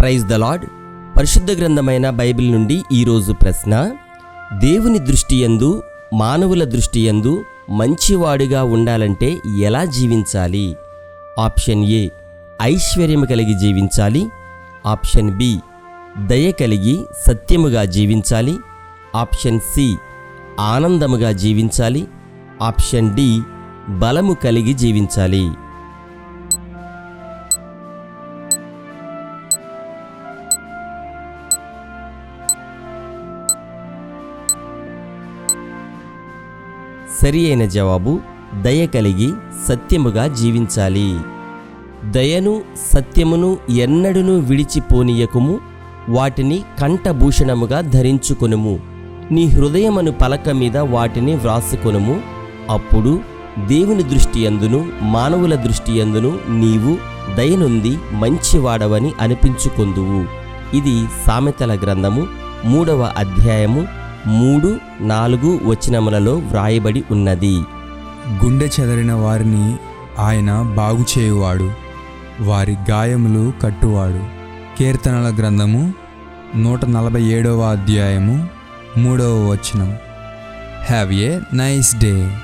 Praise the lord పరిశుద్ధ గ్రంథమైన Bible నుండి ఈరోజు ప్రశ్న దేవుని దృష్టి యందు మానవుల దృష్టి యందు మంచివాడిగా ఉండాలంటే ఎలా జీవించాలి? ఆప్షన్ ఏ ఐశ్వర్యము కలిగి జీవించాలి. ఆప్షన్ బి దయ కలిగి సత్యముగా జీవించాలి. ఆప్షన్ సి ఆనందముగా జీవించాలి. ఆప్షన్ డి బలము కలిగి జీవించాలి. సరి అయిన జవాబు దయ కలిగి సత్యముగా జీవించాలి. దయను సత్యమును ఎన్నడును విడిచిపోనీయకుము వాటిని కంఠభూషణముగా ధరించుకొనుము. నీ హృదయమను పలక మీద వాటిని వ్రాసుకొనుము. అప్పుడు దేవుని దృష్టి అందును మానవుల దృష్టి అందును నీవు దయనుంది మంచివాడవని అనిపించుకొందువు. ఇది సామెతల గ్రంథము మూడవ అధ్యాయము మూడు నాలుగు వచనములలో వ్రాయబడి ఉన్నది. గుండె చెదరిన వారిని ఆయన బాగు చేయువాడు వారి గాయములు కట్టువాడు. కీర్తనల గ్రంథము నూట నలభై ఏడవ అధ్యాయము మూడవ వచనం. Have a nice day